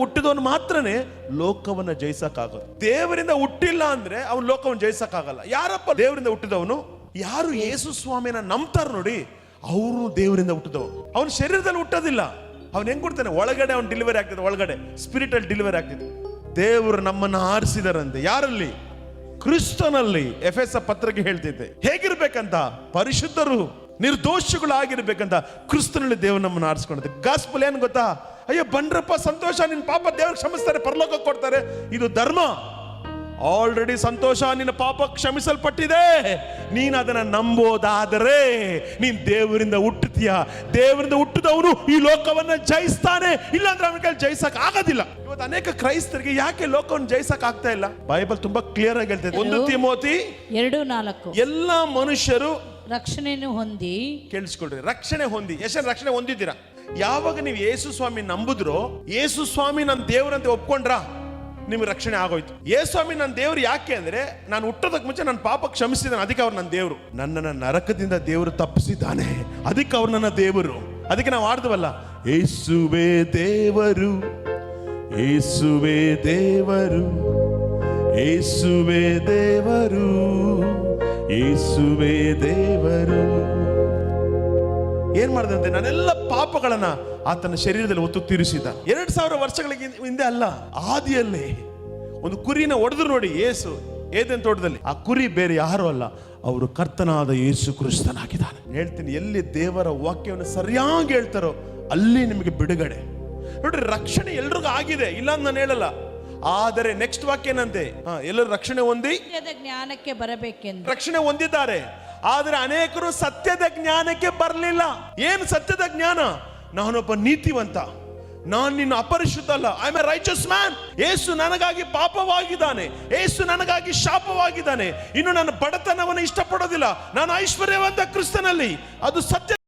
ಹುಟ್ಟಿದವನು ಮಾತ್ರನೇ ಲೋಕವನ್ನ ಜಯಿಸಕ್ಕಾಗೋದು. ದೇವರಿಂದ ಹುಟ್ಟಿಲ್ಲ ಅಂದ್ರೆ ಅವನು ಲೋಕವನ್ನು ಜಯಿಸಕ್ಕಾಗಲ್ಲ. ಯಾರಪ್ಪ ದೇವರಿಂದ ಹುಟ್ಟಿದವನು? ಯಾರು ಯೇಸು ಸ್ವಾಮಿನ ನಂಬ್ತಾರ ನೋಡಿ, ಅವರು ದೇವರಿಂದ ಹುಟ್ಟಿದವನು ಅವನ ಶರೀರದಲ್ಲಿ ಹುಟ್ಟೋದಿಲ್ಲ. ಅವನು ಹೆಂಗ್ ಕೊಡ್ತಾನೆ ಒಳಗಡೆ ಅವ್ನು ಡೆಲಿವರಿ ಆಗ್ತದೆ, ಒಳಗಡೆ. ಸ್ಪಿರಿಟಲ್ ಡೆಲಿವರಿ ಆಗ್ತದೆ. ದೇವರು ನಮ್ಮನ್ನ ಆರಿಸಿದಾರಂತೆ. ಯಾರಲ್ಲಿ? ಕ್ರಿಸ್ತನಲ್ಲಿ. ಎಫ್ ಎಸ್ ಪತ್ರಕ್ಕೆ ಹೇಳ್ತಿದ್ದೆ ಹೇಗಿರ್ಬೇಕಂತ? ಪರಿಶುದ್ಧರು, ನಿರ್ದೋಷಗಳಾಗಿರ್ಬೇಕಂತ. ಕ್ರಿಸ್ತನಲ್ಲಿ ದೇವರು ನಮ್ಮನ್ನ ಆರಿಸ್ಕೊಂಡಿದ್ದೆ ಗಾಸ್ಪಲ್ ಏನು ಗೊತ್ತಾ? ಅಯ್ಯೋ ಬಂಡ್ರಪ್ಪ ಸಂತೋಷ ನಿನ್ನ ಪಾಪ ದೇವ್ರು ಕ್ಷಮಿಸ್ತಾರೆ ಪರಲೋಕ ಕೊಡ್ತಾರೆ. ಇದು ಧರ್ಮ. ಆಲ್ರೆಡಿ ಸಂತೋಷ ನಿನ್ನ ಪಾಪ ಕ್ಷಮಿಸಲ್ಪಟ್ಟಿದೆ. ನೀನು ಅದನ್ನು ನಂಬೋದಾದರೆ ನೀನ್ ದೇವರಿಂದ ಹುಟ್ಟುತ್ತೀಯ. ದೇವರಿಂದ ಹುಟ್ಟಿದವನು ಈ ಲೋಕವನ್ನ ಜಯಿಸ್ತಾನೆ. ಇಲ್ಲಾಂದ್ರೆ ಅವನ ಕೈಲಿ ಜಯಿಸಕ್ ಆಗೋದಿಲ್ಲ. ಇವತ್ತು ಅನೇಕ ಕ್ರೈಸ್ತರಿಗೆ ಯಾಕೆ ಲೋಕವನ್ನು ಜಯಿಸಕ್ ಆಗ್ತಾ ಇಲ್ಲ? ಬೈಬಲ್ ತುಂಬಾ ಕ್ಲಿಯರ್ ಆಗಿ ಹೇಳ್ತದೆ ಒಂದು ತಿಮೋತಿ ಎರಡು ನಾಲ್ಕು. ಎಲ್ಲ ಮನುಷ್ಯರು ರಕ್ಷಣೆಯನ್ನು ಹೊಂದಿ ಕೇಳಿಸ್ಕೊಳ್ರಿ. ರಕ್ಷಣೆ ಹೊಂದಿ. ಎಷ್ಟು ರಕ್ಷಣೆ ಹೊಂದಿದ್ದೀರಾ? ಯಾವಾಗ ನೀವು ಯೇಸು ಸ್ವಾಮಿ ನಂಬಿದ್ರೋ, ಯೇಸು ಸ್ವಾಮಿ ನನ್ನ ದೇವರಂತೆ ಒಪ್ಕೊಂಡ್ರ ನಿಮ್ಗೆ ರಕ್ಷಣೆ ಆಗೋಯ್ತು. ಯೇಸು ಸ್ವಾಮಿ ನನ್ನ ದೇವ್ರು ಯಾಕೆ ಅಂದ್ರೆ, ನಾನು ಹುಟ್ಟೋದಕ್ಕೆ ಮುಂಚೆ ನನ್ನ ಪಾಪ ಕ್ಷಮಿಸಿದ್ದಾನೆ ಅದಕ್ಕೆ ಅವ್ರು ನನ್ನ ದೇವರು. ನನ್ನನ್ನು ನರಕದಿಂದ ದೇವರು ತಪ್ಪಿಸಿದ್ದಾನೆ, ಅದಕ್ಕೆ ಅವ್ರು ನನ್ನ ದೇವರು. ಅದಕ್ಕೆ ನಾವು ಆಡ್ದವಲ್ಲ ಏಸುವೆ ದೇವರು ಏಸುವೆ ದೇವರು ಏಸುವೆ ದೇವರು ಏಸುವೆ ದೇವರು. ಏನ್ ಮಾಡಿದಂತೆ ನನ್ನೆಲ್ಲ ಪಾಪಗಳನ್ನ ಆತನ ಶರೀರದಲ್ಲಿ ಒತ್ತು ತೀರಿಸಿದ ಎರಡು ಸಾವಿರ ವರ್ಷಗಳ ಹಿಂದೆ ಅಲ್ಲ ಆದಿಯಲ್ಲಿ ಒಂದು ಕುರಿನ ಹೊಡೆದ್ರು ನೋಡಿ ಏಸು ಏದೇನ್ ತೋಟದಲ್ಲಿ. ಆ ಕುರಿ ಬೇರೆ ಯಾರು ಅಲ್ಲ ಅವರು ಕರ್ತನಾದ ಯೇಸು ಕ್ರಿಸ್ತನಾಗಿದ್ದಾನೆ. ಹೇಳ್ತೀನಿ ಎಲ್ಲಿ ದೇವರ ವಾಕ್ಯವನ್ನು ಸರಿಯಾಗಿ ಹೇಳ್ತಾರೋ ಅಲ್ಲಿ ನಿಮಗೆ ಬಿಡುಗಡೆ. ನೋಡ್ರಿ ರಕ್ಷಣೆ ಎಲ್ರಿಗೂ ಆಗಿದೆ ಇಲ್ಲ ಅಂತ ನಾನು ಹೇಳಲ್ಲ. ಆದರೆ ನೆಕ್ಸ್ಟ್ ವಾಕ್ಯ ಏನಂತೆ? ಎಲ್ಲರೂ ರಕ್ಷಣೆ ಹೊಂದಿ. ಜ್ಞಾನಕ್ಕೆ ಬರಬೇಕೆಂದು. ರಕ್ಷಣೆ ಹೊಂದಿದ್ದಾರೆ. ಆದರೆ ಅನೇಕರು ಸತ್ಯದ ಜ್ಞಾನಕ್ಕೆ ಬರಲಿಲ್ಲ. ಏನು ಸತ್ಯದ ಜ್ಞಾನ? ನಾನೊಬ್ಬ ನೀತಿವಂತ. ನಾನು ನಿನ್ನ ಅಪರಿಶುದ್ಧ ಅಲ್ಲ. I a righteous man Yesu ನನಗಾಗಿ ಪಾಪವಾಗಿದ್ದಾನೆ. ಏಸು ನನಗಾಗಿ ಶಾಪವಾಗಿದ್ದಾನೆ. ಇನ್ನು ನನ್ನ ಬಡತನವನ್ನು ಇಷ್ಟಪಡೋದಿಲ್ಲ. ನಾನು ಐಶ್ವರ್ಯವಂತ ಕ್ರಿಸ್ತನಲ್ಲಿ. ಅದು ಸತ್ಯ